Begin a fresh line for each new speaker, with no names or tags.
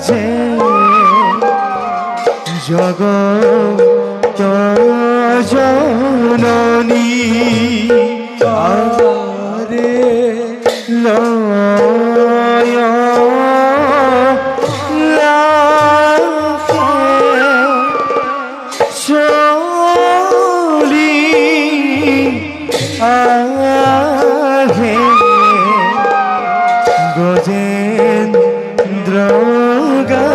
মাঝে জগত জননী আরে লয় চলি আহে। গজেন্দ্র গা